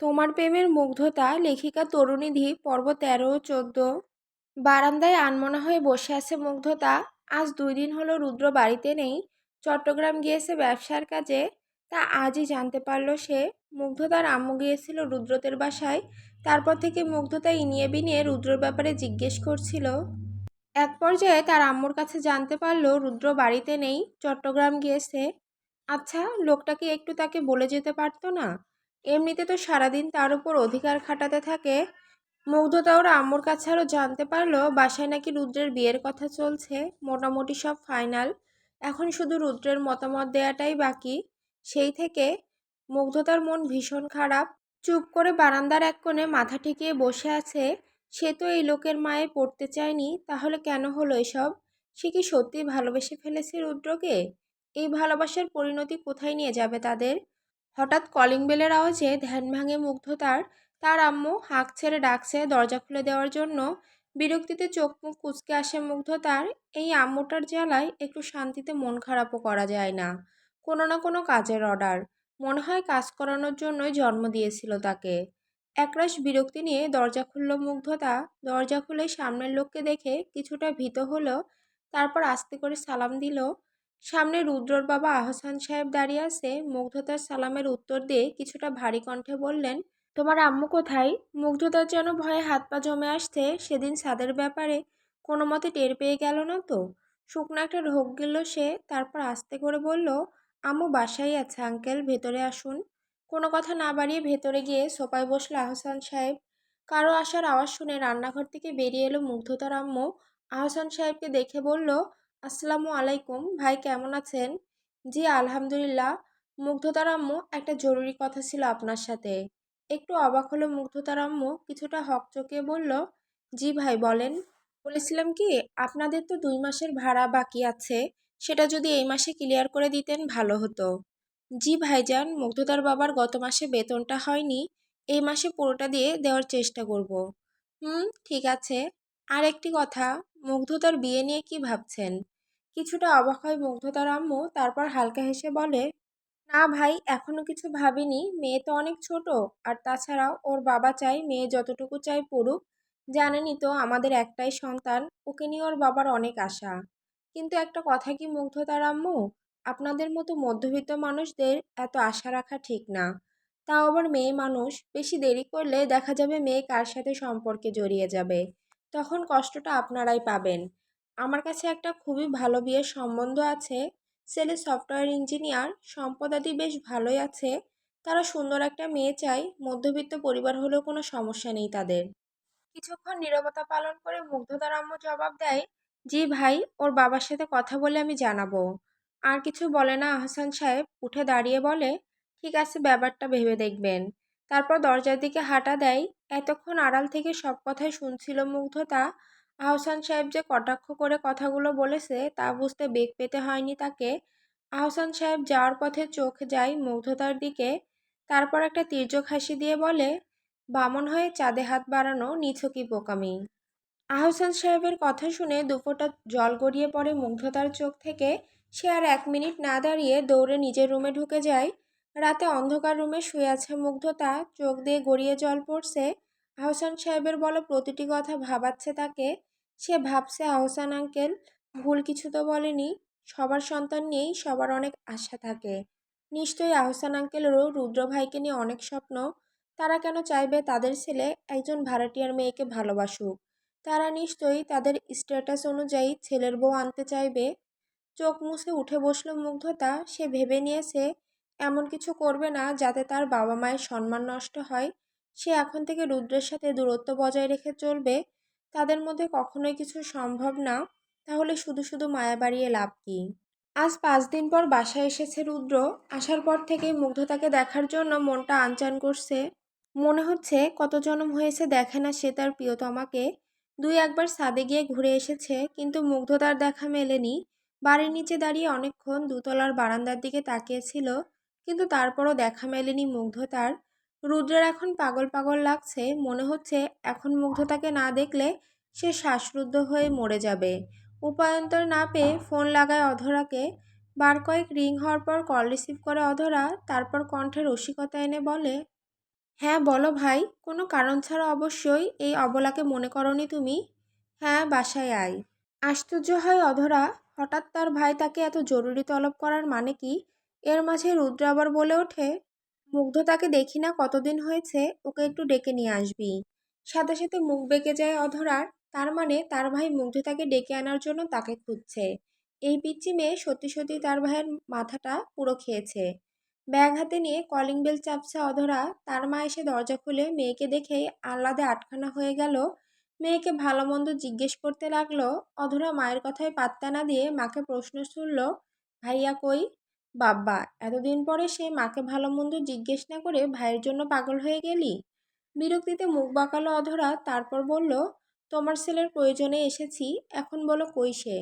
তোমার প্রেমের মুগ্ধতা লেখিকা তরুণীধি, পর্ব তেরো চোদ্দ। বারান্দায় আনমনা হয়ে বসে আছে মুগ্ধতা। আজ দুই দিন হলো রুদ্র বাড়িতে নেই। চট্টগ্রাম গিয়েছে ব্যবসার কাজে। তা আজই জানতে পারল সে। মুগ্ধতার আম্মু গিয়েছিল রুদ্রতের বাসায়। তারপর থেকে মুগ্ধতা ইনিয়ে বিনিয়ে রুদ্রর ব্যাপারে জিজ্ঞেস করছিল। এক পর্যায়ে তার আম্মুর কাছে জানতে পারল রুদ্র বাড়িতে নেই, চট্টগ্রাম গিয়েছে। আচ্ছা লোকটাকে একটু তাকে বলে যেতে পারতো না? এমনিতে তো সারাদিন তার উপর অধিকার খাটাতে থাকে। মুগ্ধতা ওর আম্মুর কাছে আরও জানতে পারল, বাসায় নাকি রুদ্রের বিয়ের কথা চলছে। মোটামুটি সব ফাইনাল। এখন শুধু রুদ্রের মতামত দেওয়াটাই বাকি। সেই থেকে মুগ্ধতার মন ভীষণ খারাপ। চুপ করে বারান্দার এক কোণে মাথা ঠেকিয়ে বসে আছে। সে তো এই লোকের মায়ে পড়তে চায়নি, তাহলে কেন হলো এসব? সে কি সত্যি ভালোবেসে ফেলেছে রুদ্রকে? এই ভালোবাসার পরিণতি কোথায় নিয়ে যাবে তাদের? হঠাৎ কলিং বেলের আওয়াজে ধ্যান ভাঙে মুগ্ধতার তার আম্মু হাঁক ছেড়ে ডাকছে দরজা খুলে দেওয়ার জন্য। বিরক্তিতে চোখ মুখ কুচকে আসে মুগ্ধতার। এই আম্মুটার জ্বালায় একটু শান্তিতে মন খারাপও করা যায় না। কোনো না কোনো কাজের অর্ডার। মনে হয় কাজ করানোর জন্যই জন্ম দিয়েছিল তাকে। একরাশ বিরক্তি নিয়ে দরজা খুলল মুগ্ধতা। দরজা খুলে সামনের লোককে দেখে কিছুটা ভীত হলো। তারপর আস্তে করে সালাম দিল। সামনে রুদ্রর বাবা আহসান সাহেব দাঁড়িয়ে আছে। মুগ্ধতার সালামের উত্তর দিয়ে কিছুটা ভারী কণ্ঠে বললেন, তোমার আম্মু কোথায়? মুগ্ধতার যেন ভয়ে হাত পা জমে আসছে। সেদিন ছাদের ব্যাপারে কোনো মতে টের পেয়ে গেল না তো? শুকনো একটা ঢোক গেল সে, তারপর আস্তে করে বলল, আম্মু বাসায় আছে, আঙ্কেল, ভেতরে আসুন। কোনো কথা না বাড়িয়ে ভেতরে গিয়ে সোপায় বসল আহসান সাহেব। কারও আসার আওয়াজ শুনে রান্নাঘর থেকে বেরিয়ে এলো মুগ্ধতার আম্মু। আহসান সাহেবকে দেখে বলল আসসালামু আলাইকুম। ভাই, কেমন আছেন? জি, আলহামদুলিল্লাহ। মুগ্ধতার আম্মু, একটা জরুরি কথা ছিল আপনার সাথে। একটু অবাক হলো মুগ্ধতার আম্মু, কিছুটা হকচকিয়ে বলল, জি ভাই, বলেন। বলেছিলাম কি, আপনাদের তো দুই মাসের ভাড়া বাকি আছে, সেটা যদি এই মাসে ক্লিয়ার করে দিতেন ভালো হতো। জি ভাইজান, মুগ্ধতার বাবার গত মাসে বেতনটা হয়নি, এই মাসে পুরোটা দিয়ে দেওয়ার চেষ্টা করব। হুম, ঠিক আছে। আর একটি কথা, মুগ্ধতার বিয়ে নিয়ে কি ভাবছেন? কিছুটা অবাক হয় মুগ্ধতার আম্মু, তারপর হালকা হেসে বলে, না ভাই, এখনও কিছু ভাবিনি, মেয়ে তো অনেক ছোট। আর তাছাড়াও ওর বাবা চাই, মেয়ে যতটুকু চাই পড়ুক। জানেনই তো, আমাদের একটাই সন্তান, ওকে নিয়ে ওর বাবার অনেক আশা। কিন্তু একটা কথা কি মুগ্ধতার আম্মু? আপনাদের মতো মধ্যবিত্ত মানুষদের এত আশা রাখা ঠিক না। তাও আবার মেয়ে মানুষ, বেশি দেরি করলে দেখা যাবে মেয়ে কার সাথে সম্পর্কে জড়িয়ে যাবে। তখন কষ্টটা আপনারাই পাবেন। আমার কাছে একটা খুবই ভালো বিয়ের সম্বন্ধ আছে। ছেলে সফটওয়্যার ইঞ্জিনিয়ার সম্পদাদি বেশ ভালোই আছে। তারা সুন্দর একটা মেয়ে চাই, মধ্যবিত্ত পরিবার হলেও কোনো সমস্যা নেই তাদের। কিছুক্ষণ নীরবতা পালন করে মুগ্ধতার আম্মু জবাব দেয়, জি ভাই, ওর বাবার সাথে কথা বলে আমি জানাব। আর কিছু বলে না আহসান সাহেব উঠে দাঁড়িয়ে বলে, ঠিক আছে, ব্যাপারটা ভেবে দেখবেন। তারপর দরজার দিকে হাঁটা দেয়। এতক্ষণ আড়াল থেকে সব কথাই শুনছিল মুগ্ধতা। আহসান সাহেব যে কটাক্ষ করে কথাগুলো বলেছে তা বুঝতে বেগ পেতে হয়নি তাকে। আহসান সাহেব যাওয়ার পথে চোখ যায় মুগ্ধতার দিকে, তারপর একটা তীর্যক হাসি দিয়ে বলে, বামন হয়ে চাঁদে হাত বাড়ানো নিছকি বোকামি। আহসান সাহেবের কথা শুনে দুফোটা জল গড়িয়ে পড়ে মুগ্ধতার চোখ থেকে। সে আর এক মিনিট না দাঁড়িয়ে দৌড়ে নিজের রুমে ঢুকে যায়। রাতে অন্ধকার রুমে শুয়ে আছে মুগ্ধতা, চোখ দিয়ে গড়িয়ে জল পড়ছে। আহসান সাহেবের বলো প্রতিটি কথা ভাবাচ্ছে তাকে। সে ভাবছে আহসান আঙ্কেল ভুল কিছু তো বলেনি, সবার সন্তান নিয়েই সবার অনেক আশা থাকে। নিশ্চয়ই আহসান আঙ্কেলেরও রুদ্র ভাইকে নিয়ে অনেক স্বপ্ন। তারা কেন চাইবে তাদের ছেলে একজন ভাড়াটিয়ার মেয়েকে ভালোবাসুক? তারা নিশ্চয়ই তাদের স্ট্যাটাস অনুযায়ী ছেলের বউ আনতে চাইবে। চোখ মুছে উঠে বসল মুগ্ধতা, সে ভেবে নিয়েছে এমন কিছু করবে না যাতে তার বাবা মায়ের সম্মান নষ্ট হয় সে এখন থেকে রুদ্রের সাথে দূরত্ব বজায় রেখে চলবে, তাদের মধ্যে কখনোই কিছু সম্ভব না, তাহলে শুধু শুধু মায়া বাড়িয়ে লাভ কী? আজ পাঁচ দিন পর বাসায় এসেছে রুদ্র, আসার পর থেকে মুগ্ধতাকে দেখার জন্য মনটা আনচান করছে। মনে হচ্ছে কত জনম হয়েছে, দেখে না সে তার প্রিয়তমাকে। দুই একবার ছাদে গিয়ে ঘুরে এসেছে, কিন্তু মুগ্ধতার দেখা মেলেনি। বাড়ির নিচে দাঁড়িয়ে অনেকক্ষণ দুতলার বারান্দার দিকে তাকিয়েছিল, কিন্তু তারপরও দেখা মেলেনি মুগ্ধতার। রুদ্রের এখন পাগল পাগল লাগছে। মনে হচ্ছে এখন মুগ্ধতাকে না দেখলে সে শ্বাসরুদ্ধ হয়ে মরে যাবে। উপায়ন্তর না পেয়ে ফোন লাগায় অধরাকে। বার কয়েক রিং হওয়ার পর কল রিসিভ করে অধরা, তারপর কণ্ঠে রসিকতা এনে বলে হ্যাঁ বলো ভাই, কোনো কারণ ছাড়া অবশ্যই এই অবলাকে মনে করনি তুমি? হ্যাঁ বাসায় আয়। আশ্চর্য হয় অধরা, হঠাৎ তার ভাই তাকে এত জরুরি তলব করার মানে কি? এর মাঝে রুদ্র আবার বলে ওঠে মুগ্ধ তাকে দেখি না কতদিন হয়েছে, ওকে একটু ডেকে নিয়ে আসবি। সাথে সাথে মুখ বেঁকে যায় অধরার, তার মানে তার ভাই মুগ্ধ তাকে ডেকে আনার জন্য তাকে খুঁজছে। এই পিচ্ছি মেয়ে সত্যি সত্যি তার ভাইয়ের মাথাটা পুরো খেয়েছে। ব্যাগ হাতে নিয়ে কলিং বেল চাপছে অধরা, তার মা এসে দরজা খুলে মেয়েকে দেখেই আহ্লাদে আটখানা হয়ে গেল। মেয়েকে ভালো মন্দ জিজ্ঞেস করতে লাগল, অধরা মায়ের কথায় পাত্তা না দিয়ে মাকে প্রশ্ন শুনল ভাইয়া কই? বাব্বা এতদিন পরে সে মাকে ভালো মন্দ জিজ্ঞেস না করে ভাইয়ের জন্য পাগল হয়ে গেলি? বিরক্তিতে মুখ বাঁকালো অধরা, তারপর বলল, তোমার ছেলের প্রয়োজনে এসেছি, এখন বলো কই সে?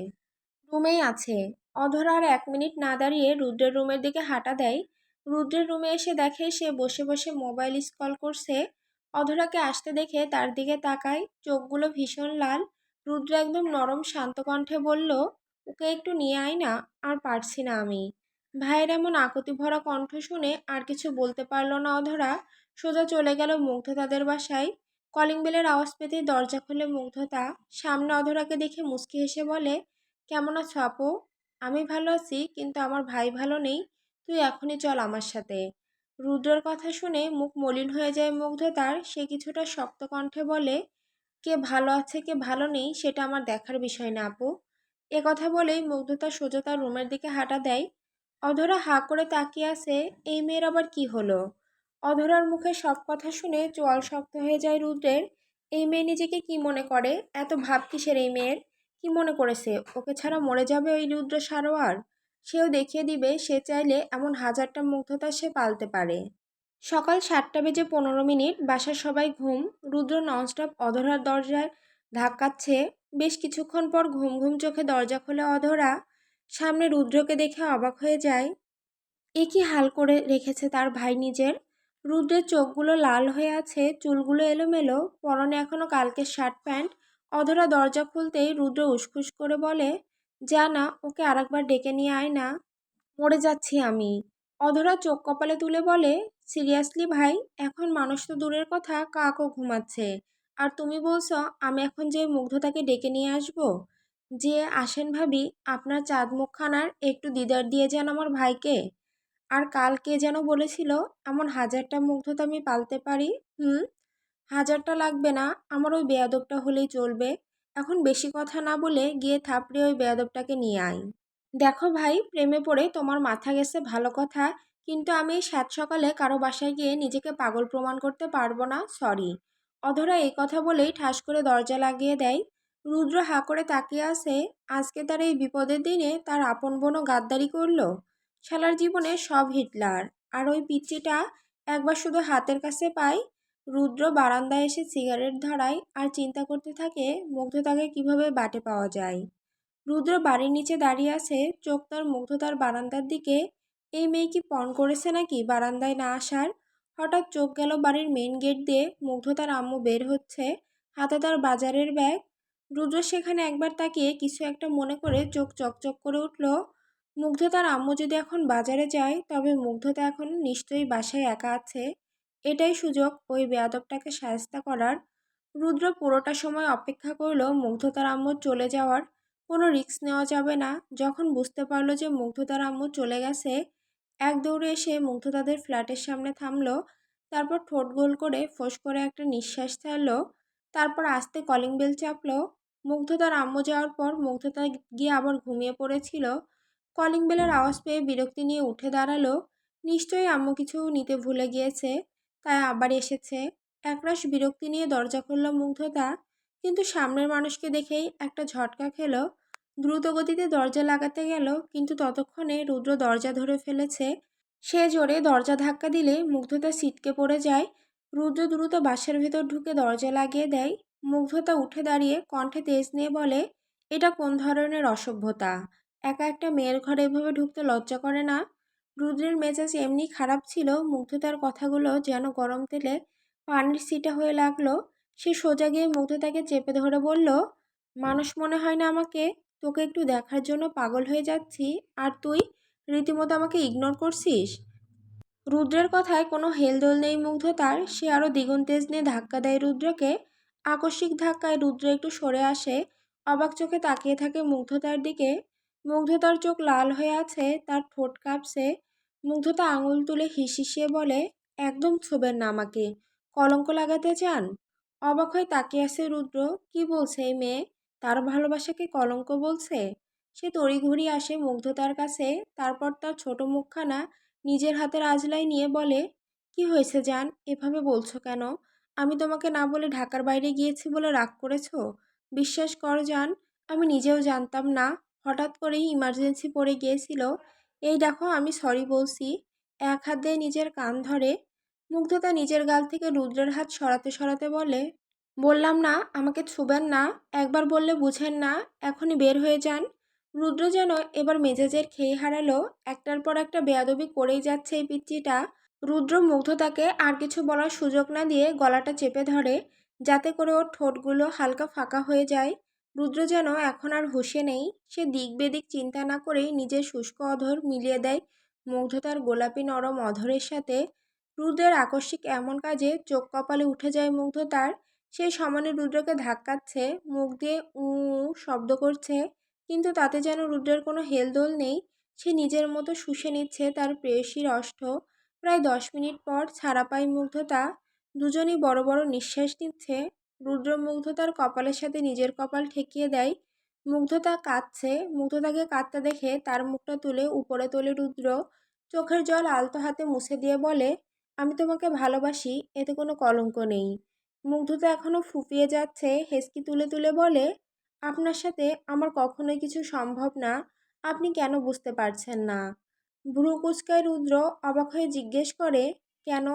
রুমেই আছে। অধরা আর এক মিনিট না দাঁড়িয়ে রুদ্রের রুমের দিকে হাঁটা দেয়। রুদ্রের রুমে এসে দেখে সে বসে বসে মোবাইল স্কল করছে। অধরাকে আসতে দেখে তার দিকে তাকায়, চোখগুলো ভীষণ লাল। রুদ্র একদম নরম, শান্ত কণ্ঠে বলল, ওকে একটু নিয়ে আয় না, আর পারছি না আমি। ভাইয়ের এমন আকুতি ভরা কণ্ঠ শুনে আর কিছু বলতে পারল না অধরা। সোজা চলে গেল মুগ্ধ তাদের বাসায়। কলিং বেলের আওয়াজ পেতে দরজা খুলে মুগ্ধতা সামনে অধরাকে দেখে মুচকি হেসে বলে, কেমন আছো আপু? আমি ভালো আছি, কিন্তু আমার ভাই ভালো নেই। তুই এখনই চল আমার সাথে। রুদ্রর কথা শুনে মুখ মলিন হয়ে যায় মুগ্ধতার। সে কিছুটা শক্ত কণ্ঠে বলে, কে ভালো আছে, কে ভালো নেই, সেটা আমার দেখার বিষয় না আপু। কথা বলেই মুগ্ধতা সোজা তার রুমের দিকে হাঁটা দেয়। অধরা হা করে তাকিয়ে আছে, এই মেয়ের আবার কি হলো? অধরার মুখে সব কথা শুনে চোয়াল শক্ত হয়ে যায় রুদ্রের। এই মেয়ে নিজেকে কি মনে করে? এত ভাব কিসের এই মেয়ের? কি মনে করেছে? ওকে ছাড়া মরে যাবে ওই রুদ্র সারোয়ার? সেও দেখিয়ে দিবে, সে চাইলে এমন হাজারটা মুগ্ধতা সে পালতে পারে। সকাল সাতটা বেজে পনেরো মিনিট, বাসার সবাই ঘুম। রুদ্র ননস্টপ অধরার দরজায় ধাক্কাচ্ছে। বেশ কিছুক্ষণ পর ঘুম ঘুম চোখে দরজা খোলে অধরা। সামনে রুদ্রকে দেখে অবাক হয়ে যায়। এ কি হাল করে রেখেছে তার ভাই নিজের? রুদ্রের চোখগুলো লাল হয়ে আছে, চুলগুলো এলোমেলো। পরনে এখনও কালকের শার্ট প্যান্ট। অধরা দরজা খুলতেই রুদ্র উসখুস করে বলে, যা না, ওকে আরেকবার ডেকে নিয়ে আয় না। মরে যাচ্ছি আমি। অধরা চোখ কপালে তুলে বলে, সিরিয়াসলি ভাই, এখন মানুষ তো দূরের কথা, কাকও ঘুমাচ্ছে। আর তুমি বলছো, আমি এখন যে মুগ্ধতাকে ডেকে নিয়ে আসব? যে, আসেন ভাবি, আপনার চাঁদ মুখখানার একটু দিদার দিয়ে যান আমার ভাইকে। আর কাল কে যেন বলেছিল, এমন হাজারটা মুগ্ধতা আমি পালতে পারি, হুম? হাজারটা লাগবে না, আমার ওই বেয়াদবটা হলেই চলবে। এখন বেশি কথা না বলে গিয়ে থাপড়ে ওই বেয়াদবটাকে নিয়ে আয়। দেখো ভাই, প্রেমে পড়ে তোমার মাথা গেছে ভালো কথা, কিন্তু আমি সাত সকালে কারও বাসায় গিয়ে নিজেকে পাগল প্রমাণ করতে পারব না, সরি। অধরা এই কথা বলেই ঠাস করে দরজা লাগিয়ে দেয়। রুদ্র হা করে তাকিয়ে আছে, আজকে তার এই বিপদের দিনে তার আপন বোনও গাদ্দারি করল। শালার জীবনে সব হিটলার। আর ওই পিচ্চিটা একবার শুধু হাতের কাছে পায়। রুদ্র বারান্দায় এসে সিগারেট ধরায় আর চিন্তা করতে থাকে, মুগ্ধতাকে কীভাবে বাটে পাওয়া যায়। রুদ্র বাড়ির নিচে দাঁড়িয়ে আছে, চোখ তার মুগ্ধতার বারান্দার দিকে। এই মেয়ে কি পণ করেছে নাকি বারান্দায় না আসার? হঠাৎ চোখ গেল বাড়ির মেন গেট দিয়ে, মুগ্ধতার আম্মু বের হচ্ছে, হাতে তার বাজারের ব্যাগ রুদ্র সেখানে একবার তাকিয়ে কিছু একটা মনে করে চোখ চকচক করে উঠল। মুগ্ধতার আম্মু যদি এখন বাজারে যায়, তবে মুগ্ধতা এখন নিশ্চয়ই বাসায় একা আছে। এটাই সুযোগ, ওই বেয়াদবটাকে সায়স্তা করার। রুদ্র পুরোটা সময় অপেক্ষা করল মুগ্ধতার আম্মু চলে যাওয়ার। কোনো রিস্ক নেওয়া যাবে না। যখন বুঝতে পারল যে মুগ্ধতার আম্মু চলে গেছে, এক দৌড়ে এসে মুগ্ধতাদের ফ্ল্যাটের সামনে থামলো। তারপর ঠোঁট গোল করে ফোঁস করে একটা নিঃশ্বাস ছাড়লো। তারপর আস্তে কলিং বেল চাপলো। মুগ্ধতার আম্মু যাওয়ার পর মুগ্ধতা গিয়ে আবার ঘুমিয়ে পড়েছিল। কলিং বেলের আওয়াজ পেয়ে বিরক্তি নিয়ে উঠে দাঁড়াল। নিশ্চয়ই আম্মু কিছু নিতে ভুলে গিয়েছে, তাই আবার এসেছে। একরাশ বিরক্তি নিয়ে দরজা খুলল মুগ্ধতা, কিন্তু সামনের মানুষকে দেখেই একটা ঝটকা খেলো। দ্রুত গতিতে দরজা লাগাতে গেল, কিন্তু ততক্ষণে রুদ্র দরজা ধরে ফেলেছে। সে জোরে দরজা ধাক্কা দিলে মুগ্ধতা ছিটকে পড়ে যায়। রুদ্র দ্রুত বাসের ভেতর ঢুকে দরজা লাগিয়ে দেয়। মুগ্ধতা উঠে দাঁড়িয়ে কণ্ঠে তেজ নিয়ে বলে, এটা কোন ধরনের অসভ্যতা? একা একটা মেয়ের ঘরে এভাবে ঢুকতে লজ্জা করে না? রুদ্রের মেজাজ এমনি খারাপ ছিল, মুগ্ধতার কথাগুলো যেন গরম তেলে পানির সিটা হয়ে লাগল। সে সোজা গিয়ে মুগ্ধতাকে চেপে ধরে বলল, মানুষ মনে হয় না আমাকে? তোকে একটু দেখার জন্য পাগল হয়ে যাচ্ছি। আর তুই? রীতিমতো আমাকে ইগনোর করছিস? রুদ্রের কথায় কোনো হেলদোল নেই মুগ্ধতার। সে আরও দ্বিগুণ তেজ নিয়ে ধাক্কা দেয় রুদ্রকে। আকস্মিক ধাক্কায় রুদ্র একটু সরে আসে, অবাক চোখে তাকিয়ে থাকে মুগ্ধতার দিকে। মুগ্ধতার চোখ লাল হয়ে আছে, তার ঠোঁট কাঁপছে। মুগ্ধতা আঙুল তুলে হিসিসিয়ে বলে, একদম ছোবেন না আমাকে। কলঙ্ক লাগাতে চান? অবাক হয়ে তাকিয়ে আছে রুদ্র, কি বলছে এই মেয়ে? তার ভালোবাসাকে কলঙ্ক বলছে? সে তড়িঘড়ি আসে মুগ্ধতার কাছে, তারপর তার ছোট মুখখানা নিজের হাতের আজলাই নিয়ে বলে, কি হয়েছে জান? এভাবে বলছো কেন? আমি তোমাকে না বলে ঢাকার বাইরে গিয়েছি বলে রাগ করেছ? বিশ্বাস কর জান, আমি নিজেও জানতাম না। হঠাৎ করেই ইমার্জেন্সি পড়ে গিয়েছিল। এই দেখো, আমি সরি বলছি। এক হাত দিয়ে নিজের কান ধরে, মুগ্ধতা নিজের গাল থেকে রুদ্রের হাত সরাতে সরাতে বলে, বললাম না, আমাকে ছুবেন না। একবার বললে বুঝেন না, এখনই বের হয়ে যান। রুদ্র যেন এবার মেজাজের খেয়ে হারালো। একটার পর একটা বেয়াদবি করেই যাচ্ছে এই পিচ্চিটা। রুদ্র মুগ্ধতাকে আর কিছু বলার সুযোগ না দিয়ে গলাটা চেপে ধরে, যাতে করে ওর ঠোঁটগুলো হালকা ফাঁকা হয়ে যায়। রুদ্র যেন এখন আর হুঁশে নেই, সে দিক বেদিক চিন্তা না করেই নিজের শুষ্ক অধর মিলিয়ে দেয় মুগ্ধতার গোলাপি নরম অধরের সাথে। রুদ্রের আকস্মিক এমন কাজে চোখ কপালে উঠে যায় মুগ্ধতার। সে সমানে রুদ্রকে ধাক্কাচ্ছে, মুখ দিয়ে উ শব্দ করছে, কিন্তু তাতে যেন রুদ্রের কোনো হেলদোল নেই। সে নিজের মতো শুষে নিচ্ছে তার প্রেয়সীর অষ্ট। প্রায় দশ মিনিট পর ছাড়া পায় মুগ্ধতা দুজনই বড় বড় নিঃশ্বাস নিচ্ছে। রুদ্র মুগ্ধতার কপালের সাথে নিজের কপাল ঠেকিয়ে দেয়। মুগ্ধতা কাঁদছে। মুগ্ধতাকে কাঁদতে দেখে তার মুখটা তুলে উপরে তোলে রুদ্র। চোখের জল আলতো হাতে মুছে দিয়ে বলে, আমি তোমাকে ভালোবাসি, এতে কোনো কলঙ্ক নেই। মুগ্ধতা এখনও ফুপিয়ে যাচ্ছে। হেসকি তুলে তুলে বলে, আপনার সাথে আমার কখনোই কিছু সম্ভব না। আপনি কেন বুঝতে পারছেন না? ভ্রু কুচকায় রুদ্র অবাক হয়ে জিজ্ঞেস করে, কেন?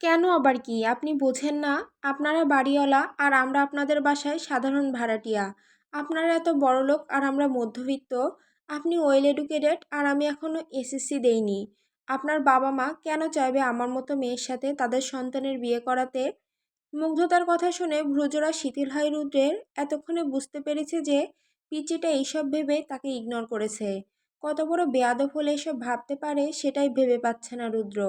কেন আবার কি? আপনি বোঝেন না, আপনারা বাড়িওয়ালা আর আমরা আপনাদের বাসায় সাধারণ ভাড়াটিয়া। আপনারা এত বড় লোক আর আমরা মধ্যবিত্ত। আপনি ওয়েল এডুকেটেড আর আমি এখনও এসএসসি দেইনি। আপনার বাবা মা কেন চাইবে আমার মতো মেয়ের সাথে তাদের সন্তানের বিয়ে করাতে? মুগ্ধতার কথা শুনে ভ্রুজরা শিথিল হয় রুদ্রের। এতক্ষণে বুঝতে পেরেছে যে পিচিটা এইসব ভেবে তাকে ইগনোর করেছে। কত বড় বেয়াদব হলে এসব ভাবতে পারে সেটাই ভেবে পাচ্ছে না রুদ্র।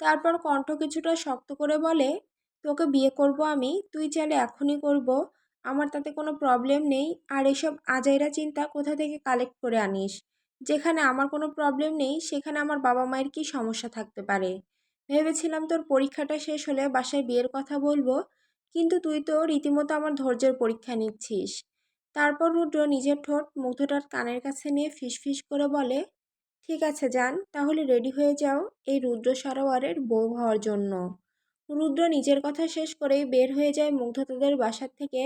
তারপর কণ্ঠ কিছুটা শক্ত করে বলে, তোকে বিয়ে করব আমি, তুই চাইলে এখনই করব, আমার তাতে কোনো প্রবলেম নেই, আর এসব আজাইরা চিন্তা কোথা থেকে কালেক্ট করে আনিস? যেখানে আমার কোনো প্রবলেম নেই, সেখানে আমার বাবা মায়ের কী সমস্যা থাকতে পারে? ভেবেছিলাম তোর পরীক্ষাটা শেষ হলে বাসায় বিয়ের কথা বলব, কিন্তু তুই তো রীতিমতো আমার ধৈর্যের পরীক্ষা নিচ্ছিস। তারপর রুদ্র নিজের ঠোঁট মুগ্ধটার কানের কাছে নিয়ে ফিসফিস করে বলে, ঠিক আছে যান তাহলে রেডি হয়ে যাও এই রুদ্র সরোয়ারের বউ হওয়ার জন্য। রুদ্র নিজের কথা শেষ করেই বের হয়ে যায় মুগ্ধতাদের বাসার থেকে।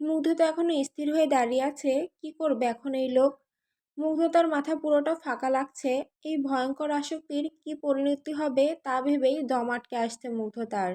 মুগ্ধতা এখনও স্থির হয়ে দাঁড়িয়ে আছে, কি করবে এখন এই লোক? মুগ্ধতার মাথা পুরোটা ফাঁকা লাগছে, এই ভয়ঙ্কর আসক্তির কি পরিণতি হবে তা ভেবেই দম আটকে আসছে মুগ্ধতার।